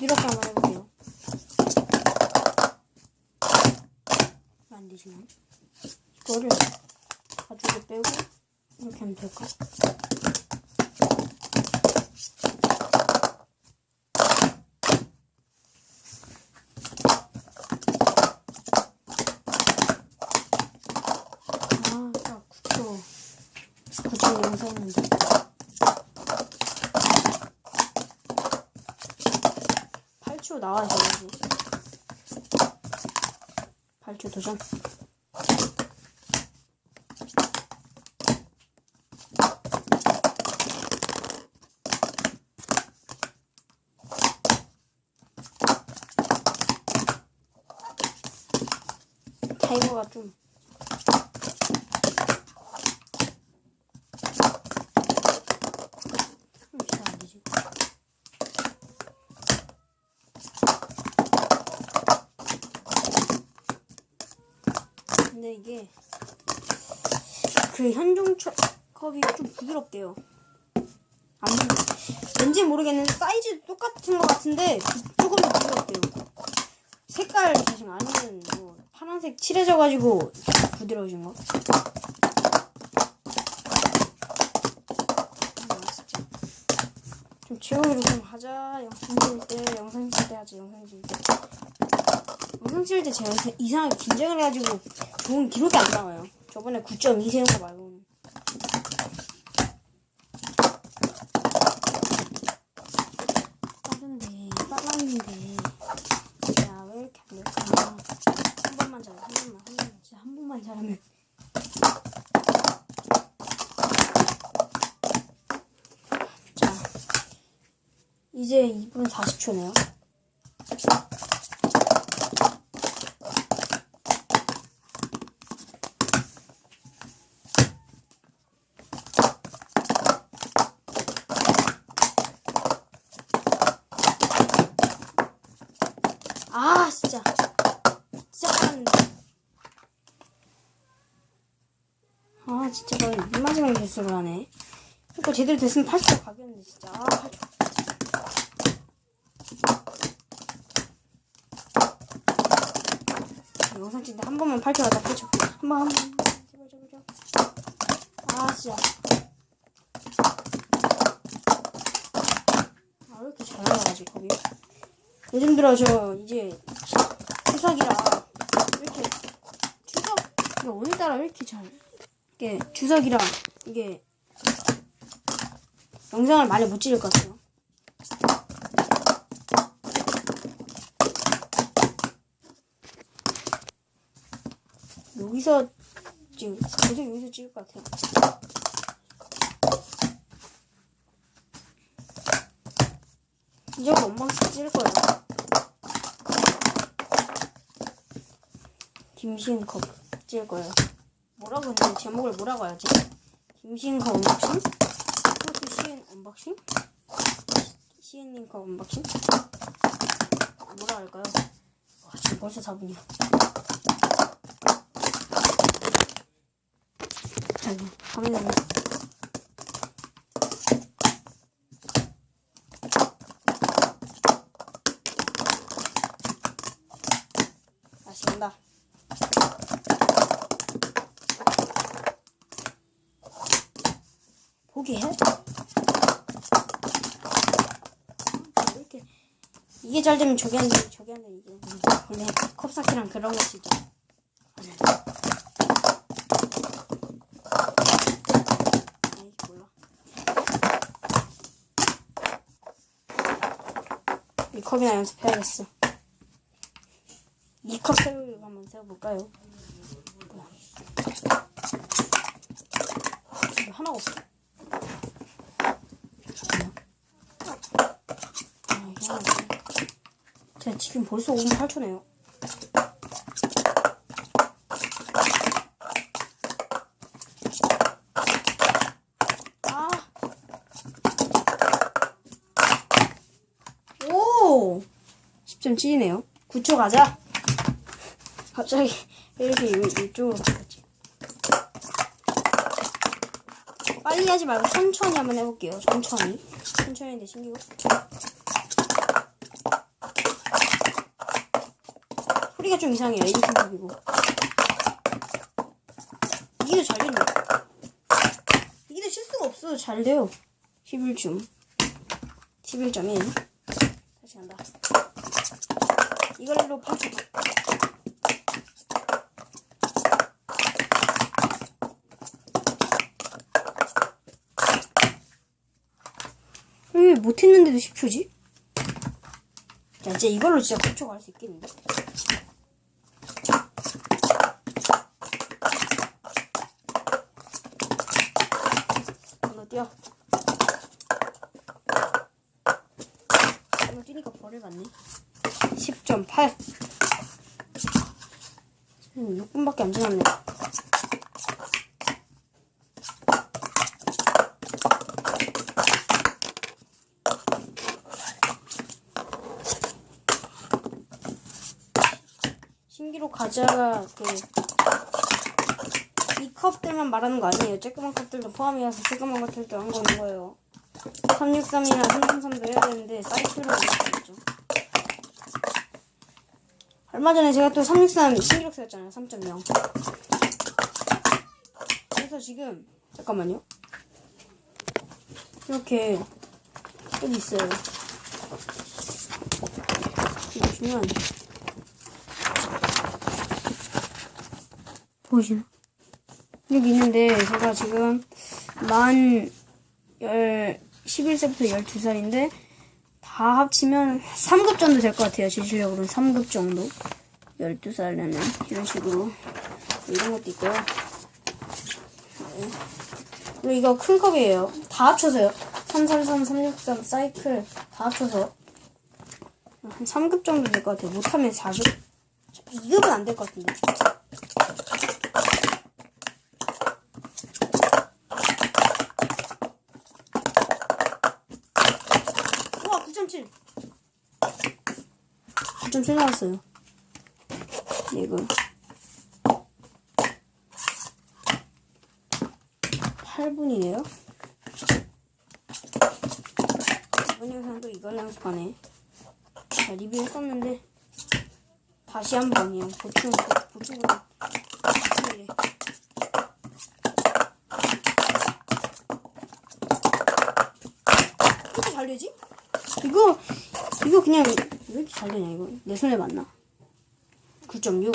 이렇게 한번 해볼게요. 왜안 되지, 난? 이거를 가죽을 빼고 이렇게 하면 될까? 아, 딱 굳혀. 굳힌 영상 있는데. 나와야 되지. 8초 도전. 타이머가 좀 되지. 이게 그 현종철 컵이 좀 부드럽대요. 안. 왠지 모르겠는데 사이즈도 똑같은 것 같은데 조금 더 부드럽대요. 색깔 대신 아니면 뭐 파란색 칠해져가지고 부드러워진 거. 좀 지우기로 좀 하자. 영상 찍을 때, 영상 찍을 때 하자. 영상 찍을 때. 영상 찍을 때 제가 이상하게 긴장을 해가지고 좋은 기록이 안 나와요. 저번에 9.2 세운 거 말고는. 빠른데, 빨랐는데. 야, 왜 이렇게 안 될까? 한 번만 잘해, 한 번만, 한 번만, 진짜 한 번만 잘하면. 자, 이제 2분 40초네요. 아, 진짜. 진짜 빨랐는데. 아, 진짜 거의 마지막에 개수를 하네. 이거 제대로 됐으면 8초 가겠는데, 진짜. 아, 8초. 영상 찍는데 한 번만 8초 가자, 8초. 한 번, 한 번. 제발, 제발, 제발. 아, 진짜. 아, 왜 이렇게 잘 나가지, 거기? 요즘 들어 저 이제 추석이라 이렇게 추석 이게 오늘따라 왜 이렇게 잘 이게 추석이라 이게 영상을 많이 못 찍을 것 같아요. 여기서 지금 계속 여기서 찍을 것 같아요. 이제 원방씩 찍을 거예요. 김신컵 찍을 거예요. 뭐라고 했는데 제목을 뭐라고 해야지? 김신컵 언박싱? 포스 시엔 언박싱? 시엔님 컵 언박싱? 뭐라 할까요? 와 지금 벌써 4분이야. 자 이거 화면에 다시 간다. 포기해? 왜 이렇게 이게 잘 되면 저게 안 되면 저게 안 되면 이게. 원래 컵사키랑 그런 것이죠. 이 컵이나 연습해야겠어. 이컵 세우 아, 이게 하나 없어. 제가 지금 벌써 5분 8초네요. 아. 오! 10점 찌네요. 9초 가자. 갑자기 왜 이렇게 이- 이쪽으로 바꿨지? 빨리 하지 말고 천천히 한번 해볼게요. 천천히. 천천히 내 신기고. 소리가 좀 이상해요. 에디팅 컵이고. 이게 더 잘 됐네. 이게 더 실수가 없어도 잘 돼요. 11중. 11.1. 다시 간다. 이걸로 파주. 왜 못했는데도 10초지? 자, 이제 이걸로 진짜 9초 갈수 있겠는데? 건너 뛰어. 건너 뛰니까 벌을 받네. 10.8. 6분밖에 안 지났네. 신기록 가자가 그, 이 컵들만 말하는 거 아니에요. 조그만 컵들도 포함이어서 조그만 것들도 한 거는 거예요. 363이나 333도 해야 되는데 사이클로 올렸죠. 얼마 전에 제가 또 363 신기록 세웠잖아요. 3.0. 그래서 지금 잠깐만요. 이렇게 여기 있어요. 보시면 보이시나? 여기 있는데 제가 지금 만 열, 11세부터 12살인데 다 합치면 3급 정도 될 것 같아요. 제 실력으로는 3급 정도. 12살에는 이런 식으로 이런 것도 있고요. 네. 이거 큰 컵이에요. 다 합쳐서요. 333, 363, 사이클 다 합쳐서 한 3급 정도 될 것 같아요. 못하면 4급? 2급은 안 될 것 같은데. 우와 9.7 9.7 나왔어요. 이거. 8분이에요? 이번 영상도 이걸 연습하네. 자, 리뷰했었는데 다시 한번 그냥 보충 보충을 보충이래. 이렇게 잘 되지? 이거 이거 그냥 왜 이렇게 잘 되냐 이거? 내 손에 맞나? 9.6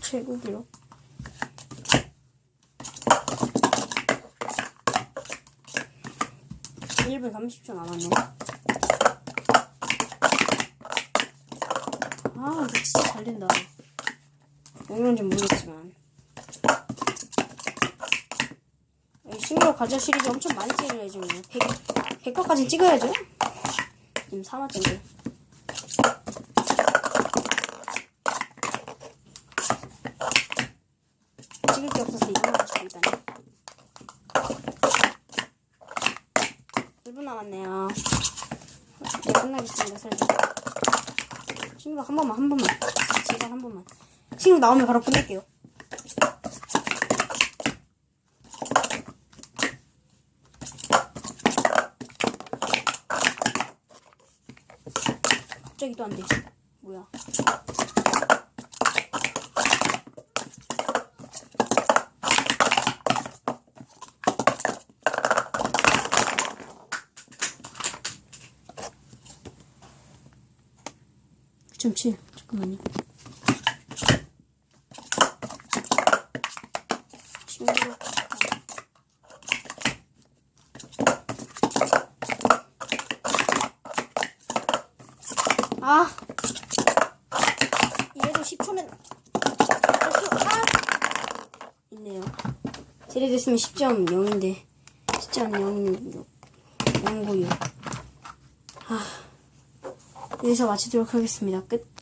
최고 기록 일분 30초 남았네. 아 이거 진짜 잘 된다. 왜 그런지 모르겠지만. 신기록 가자 시리즈 엄청 많이 찍어야지 뭐. 100, 100화까지 찍어야죠? 지금 3화째인데 찍을 게 없어서 이거만 찍고 있다니 1분 남았네요 네 끝나겠습니다 설정 신기록 한 번만 한 번만 제발 한 번만 신기록 나오면 바로 끝낼게요 갑자기 또 안 돼. 뭐야? 좀 칠. 잠깐만요. 친구로. 아. 이래도 10초면 아! 있네요. 제대됐으면 10.0인데 10.0 096 아. 여기서 마치도록 하겠습니다. 끝.